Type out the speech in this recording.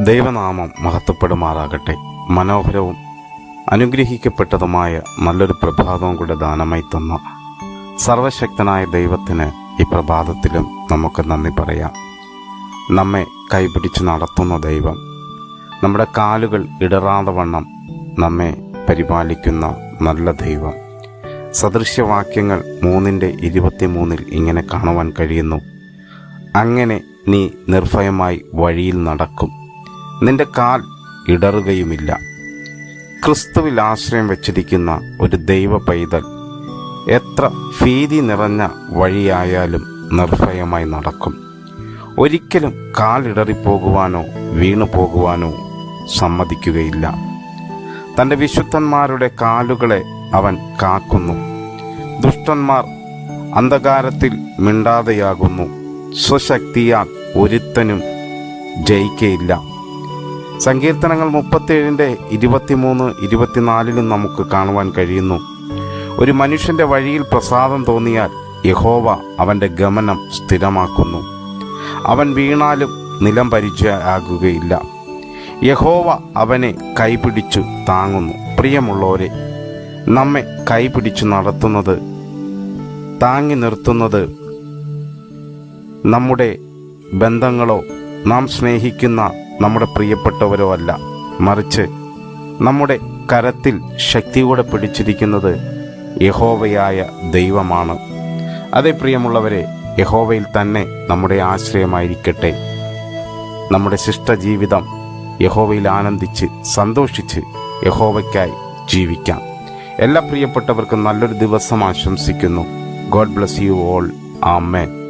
ദൈവനാമം മഹത്വപ്പെടുമാറാകട്ടെ. മനോഹരവും അനുഗ്രഹിക്കപ്പെട്ടതുമായ നല്ലൊരു പ്രഭാതവും കൂടെ ദാനമായി തന്ന സർവശക്തനായ ദൈവത്തിന് ഈ പ്രഭാതത്തിലും നമുക്ക് നന്ദി പറയാം. നമ്മെ കൈപിടിച്ച് നടത്തുന്ന ദൈവം നമ്മുടെ കാലുകൾ ഇടറാതെ വണ്ണം നമ്മെ പരിപാലിക്കുന്ന നല്ല ദൈവം. സദൃശ്യവാക്യങ്ങൾ മൂന്നിന്റെ ഇരുപത്തിമൂന്നിൽ ഇങ്ങനെ കാണുവാൻ കഴിയുന്നു. അങ്ങനെ നീ നിർഭയമായി വഴിയിൽ നടക്കും. നിന്റെ കാൽ ഇടറുകയുമില്ല. ക്രിസ്തുവിൽ ആശ്രയം വച്ചിരിക്കുന്ന ഒരു ദൈവ പൈതൽ എത്ര ഭീതി നിറഞ്ഞ വഴിയായാലും നിർഭയമായി നടക്കും. ഒരിക്കലും കാലിടറിപ്പോകുവാനോ വീണു പോകുവാനോ സമ്മതിക്കുകയില്ല. തന്റെ വിശുദ്ധന്മാരുടെ കാലുകളെ അവൻ കാക്കുന്നു. ദുഷ്ടന്മാർ അന്ധകാരത്തിൽ മിണ്ടാതെയാകുന്നു. സ്വശക്തിയാൽ ഒരുത്തനും ജയിക്കയില്ല. സങ്കീർത്തനങ്ങൾ മുപ്പത്തേഴിന്റെ ഇരുപത്തിമൂന്ന് ഇരുപത്തിനാലിലും നമുക്ക് കാണുവാൻ കഴിയുന്നു. ഒരു മനുഷ്യന്റെ വഴിയിൽ പ്രസാദം തോന്നിയാൽ യഹോവ അവന്റെ ഗമനം സ്ഥിരമാക്കുന്നു. അവൻ വീണാലും നിലം പരിചയമാകുകയില്ല യഹോവ അവനെ കൈപിടിച്ചു താങ്ങുന്നു. പ്രിയമുള്ളവരെ നമ്മെ കൈപിടിച്ചു നടത്തുന്നത് താങ്ങി നിർത്തുന്നത് നമ്മുടെ ബന്ധങ്ങളോ നാം സ്നേഹിക്കുന്ന നമ്മുടെ പ്രിയപ്പെട്ടവരോ അല്ല. മറിച്ച് നമ്മുടെ കരത്തിൽ ശക്തിയോടെ പിടിച്ചിരിക്കുന്നത് യഹോവയായ ദൈവമാണ്. അതേ പ്രിയമുള്ളവരെ യഹോവയിൽ തന്നെ നമ്മുടെ ആശ്രയമായിരിക്കട്ടെ. നമ്മുടെ ശിഷ്ടജീവിതം യഹോവയിൽ ആനന്ദിച്ച് സന്തോഷിച്ച് യഹോവയ്ക്കായി ജീവിക്കാം. എല്ലാ പ്രിയപ്പെട്ടവർക്കും നല്ലൊരു ദിവസം ആശംസിക്കുന്നു. God bless you all. Amen.